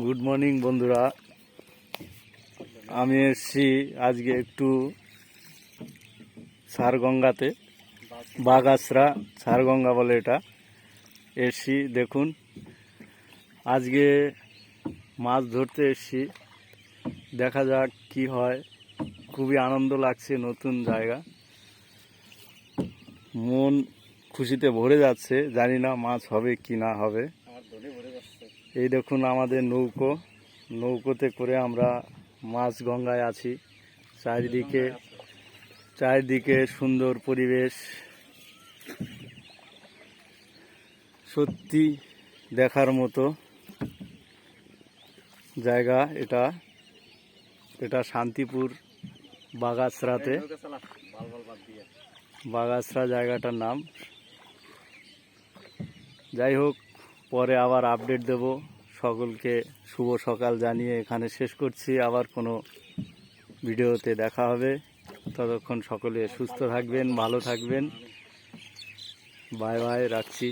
Good morning বন্ধুরা। আমি এসছি আজকে একটু সারগঙ্গাতে বাগাসরা সারগঙ্গা বলে এটা। এসছি, দেখুন, আজকে মাছ ধরতে এসছি। দেখা যাক কি হয়। খুবই আনন্দ লাগছে, নতুন জায়গা। মন খুশিতে ভরে যাচ্ছে, জানি না মাছ হবে কি না হবে। এই দেখুন আমাদের নৌকো। নৌকোতে করে আমরা মাছ গঙ্গায় আছি। চারিদিকে চারিদিকে সুন্দর পরিবেশ। সত্যি দেখার মতো জায়গা এটা। এটা শান্তিপুর বাগাসরাতে বাগাসরা জায়গাটার নাম। যাই হোক পরে আবার আপডেট দেব। সকলকে শুভ সকাল জানিয়ে এখানে শেষ করছি। আবার কোনো ভিডিওতে দেখা হবে। ততক্ষণ সকলে সুস্থ থাকবেন, ভালো থাকবেন। বাই বাই, রাখছি।